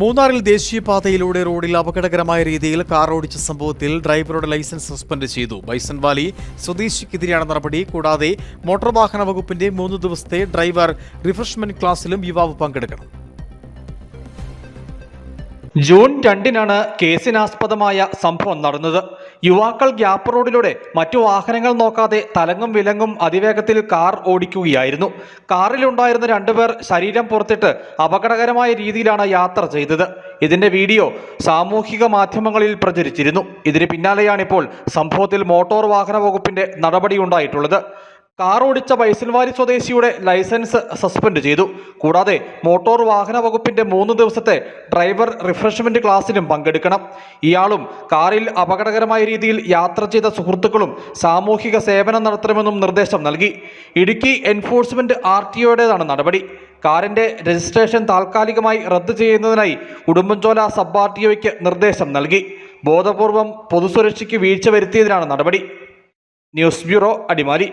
മൂന്നാറിൽ ദേശീയപാതയിലൂടെ റോഡിൽ അപകടകരമായ രീതിയിൽ കാർ ഓടിച്ച സംഭവത്തിൽ ഡ്രൈവറുടെ ലൈസൻസ് സസ്പെൻഡ് ചെയ്തു. ബൈസൺ വാലി സ്വദേശിക്കെതിരെയാണ് നടപടി. കൂടാതെ മോട്ടോർ വാഹന വകുപ്പിന്റെ മൂന്ന് ദിവസത്തെ ഡ്രൈവർ റിഫ്രഷ്മെന്റ് ക്ലാസ്സിലും യുവാവ് പങ്കെടുക്കണം. ജൂൺ രണ്ടിനാണ് കേസിനാസ്പദമായ സംഭവം നടന്നത്. യുവാക്കൾ ഗ്യാപ്പ് റോഡിലൂടെ മറ്റു വാഹനങ്ങൾ നോക്കാതെ തലങ്ങും വിലങ്ങും അതിവേഗത്തിൽ കാർ ഓടിക്കുകയായിരുന്നു. കാറിലുണ്ടായിരുന്ന രണ്ടുപേർ ശരീരം പുറത്തിട്ട് അപകടകരമായ രീതിയിലാണ് യാത്ര ചെയ്തത്. ഇതിന്റെ വീഡിയോ സാമൂഹിക മാധ്യമങ്ങളിൽ പ്രചരിച്ചിരുന്നു. ഇതിന് പിന്നാലെയാണിപ്പോൾ സംഭവത്തിൽ മോട്ടോർ വാഹന വകുപ്പിന്റെ നടപടിയുണ്ടായിട്ടുള്ളത് കാർ ഓടിച്ച സ്വദേശിയുടെ ലൈസൻസ് സസ്പെൻഡ് ചെയ്തു. കൂടാതെ മോട്ടോർ വാഹന വകുപ്പിന്റെ മൂന്ന് ദിവസത്തെ ഡ്രൈവർ റിഫ്രഷ്മെന്റ് ക്ലാസ്സിലും പങ്കെടുക്കണം. ഇയാളും കാറിൽ അപകടകരമായ രീതിയിൽ യാത്ര ചെയ്ത സുഹൃത്തുക്കളും സാമൂഹിക സേവനം നടത്തണമെന്നും നിർദ്ദേശം നൽകി. ഇടുക്കി എൻഫോഴ്സ്മെന്റ് ആർ ടി ഒയുടേതാണ് നടപടി. കാറിന്റെ രജിസ്ട്രേഷൻ താൽക്കാലികമായി റദ്ദു ചെയ്യുന്നതിനായി ഉടുമ്പൻചോല സബ് ആർ ടി ഒയ്ക്ക് നിർദ്ദേശം നൽകി. ബോധപൂർവം പൊതുസുരക്ഷയ്ക്ക് വീഴ്ച വരുത്തിയതിനാണ് നടപടി. News bureau Adimali.